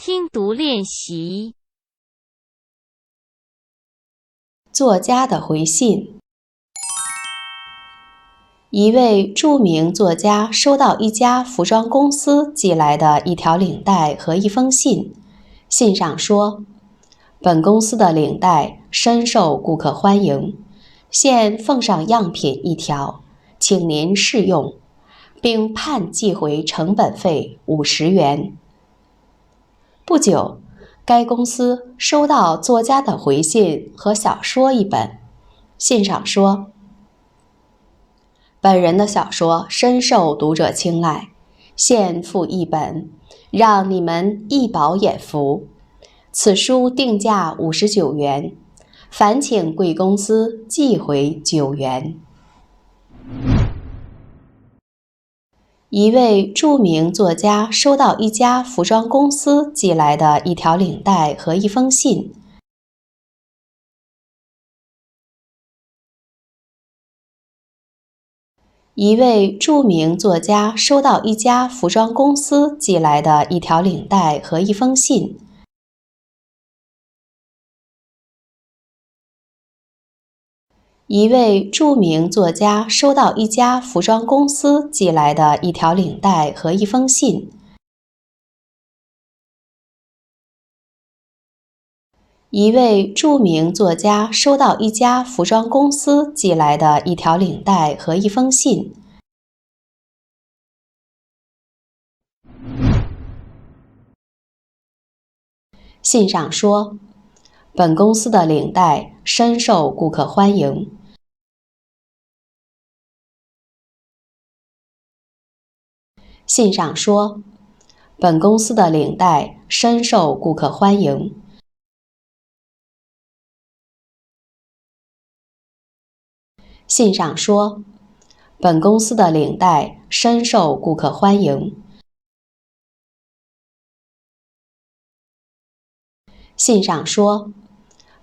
听读练习。作家的回信。一位著名作家收到一家服装公司寄来的一条领带和一封信，信上说：“本公司的领带深受顾客欢迎，现奉上样品一条，请您试用，并判寄回成本费五十元。”不久，该公司收到作家的回信和小说一本，信上说：“本人的小说深受读者青睐，现附一本，让你们一饱眼福。此书定价五十九元，烦请贵公司寄回九元。”一位著名作家收到一家服装公司寄来的一条领带和一封信。一位著名作家收到一家服装公司寄来的一条领带和一封信。一位著名作家收到一家服装公司寄来的一条领带和一封信。一位著名作家收到一家服装公司寄来的一条领带和一封信。信上说：“本公司的领带深受顾客欢迎。”信上说，本公司的领带深受顾客欢迎。信上说，本公司的领带深受顾客欢迎。信上说，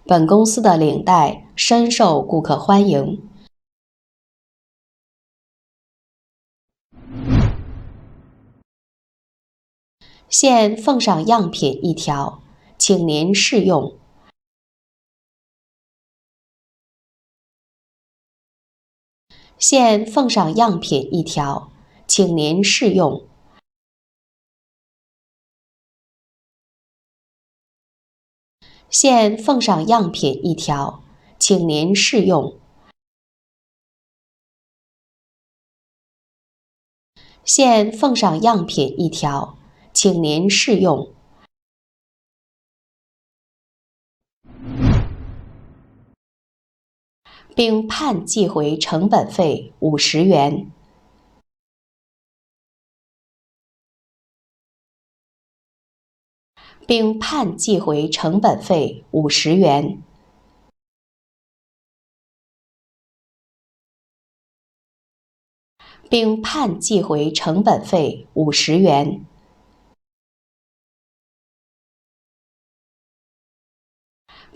本公司的领带深受顾客欢迎。现奉上样品一条，请您试用。现奉上样品一条，请您试用。现奉上样品一条，请您试用。现奉上样品一条。请您试用，并判寄回成本费五十元，并判寄回成本费五十元，并判寄回成本费五十元。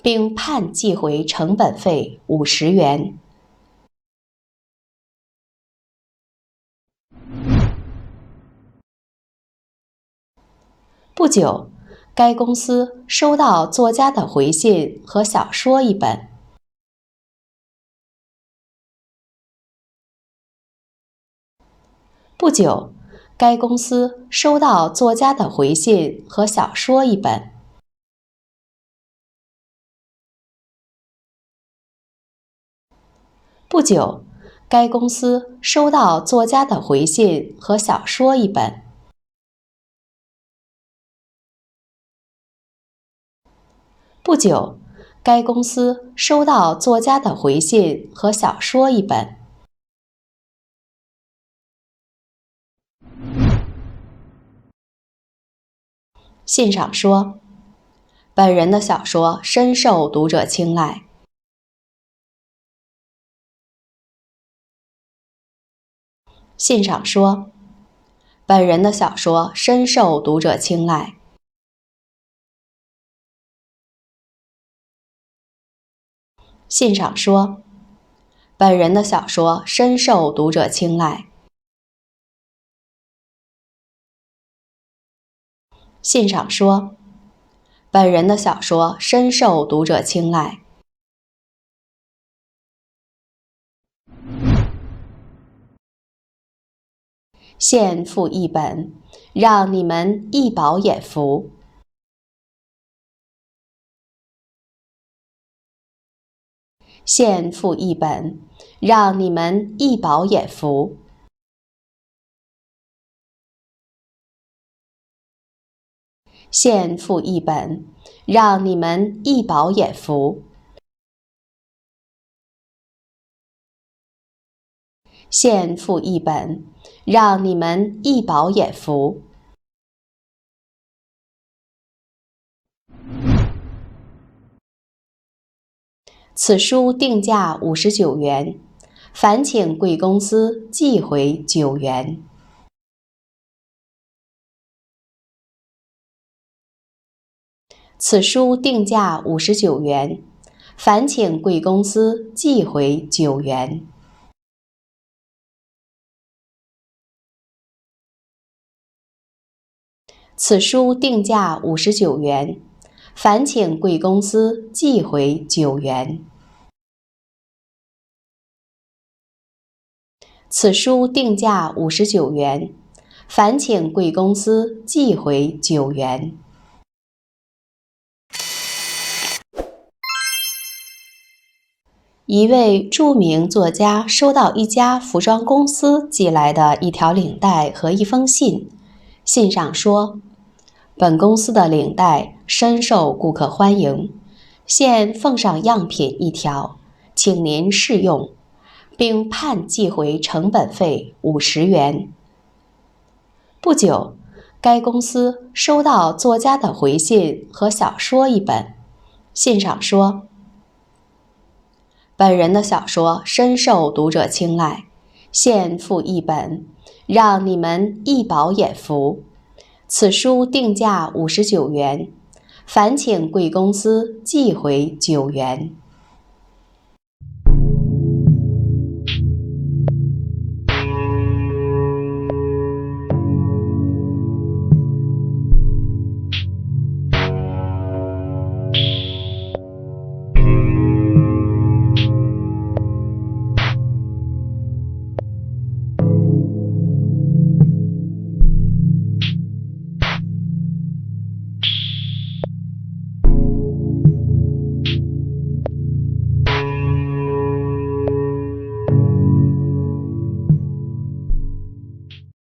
并判寄回成本费五十元。不久，该公司收到作家的回信和小说一本。不久，该公司收到作家的回信和小说一本。不久，该公司收到作家的回信和小说一本。不久，该公司收到作家的回信和小说一本。信上说，本人的小说深受读者青睐。信上说，本人的小说深受读者青睐。信上说，本人的小说深受读者青睐。信上说，本人的小说深受读者青睐。现附一本，让你们一饱眼福。现附一本，让你们一饱眼福。现附一本，让你们一饱眼福。现附一本，让你们一饱眼福。此书定价五十九元，烦请贵公司寄回九元。此书定价五十九元，烦请贵公司寄回九元。此书定价五十九元，烦请贵公司寄回九元。此书定价五十九元，烦请贵公司寄回九元。一位著名作家收到一家服装公司寄来的一条领带和一封信，信上说：“本公司的领带深受顾客欢迎，现奉上样品一条，请您试用。”并判寄回成本费五十元。不久，该公司收到作家的回信和小说一本，信上说：“本人的小说深受读者青睐，现附一本，让你们一饱眼福。此书定价五十九元，烦请贵公司寄回九元。”